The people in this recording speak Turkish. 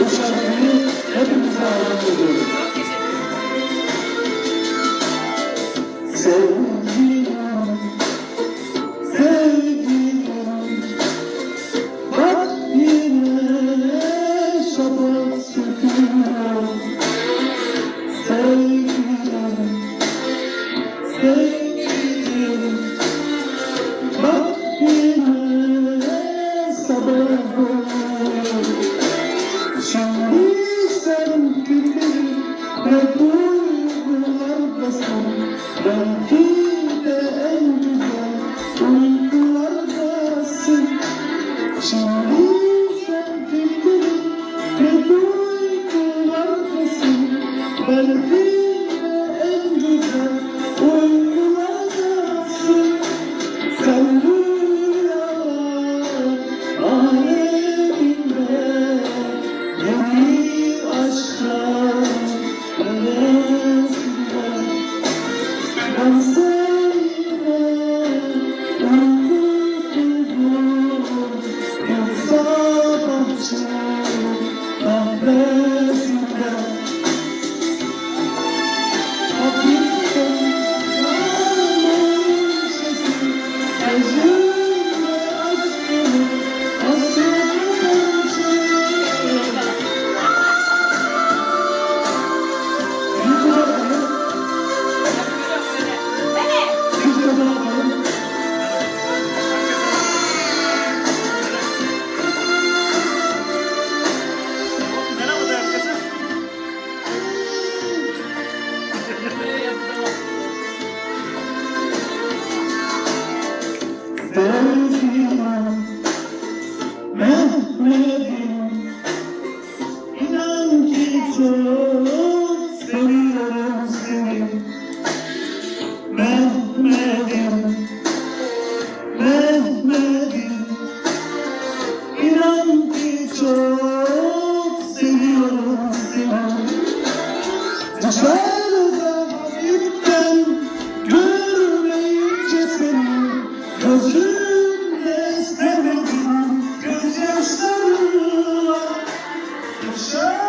başarılarını hepimize armağan ediyorum. Sevgilim, sevgilim, bak yine şafak söküyor. Sevgilim, bak yine sabah. Şimdi sen Sevgilim, Gözümde sevmedim gözyaşlarım var. Dışarıda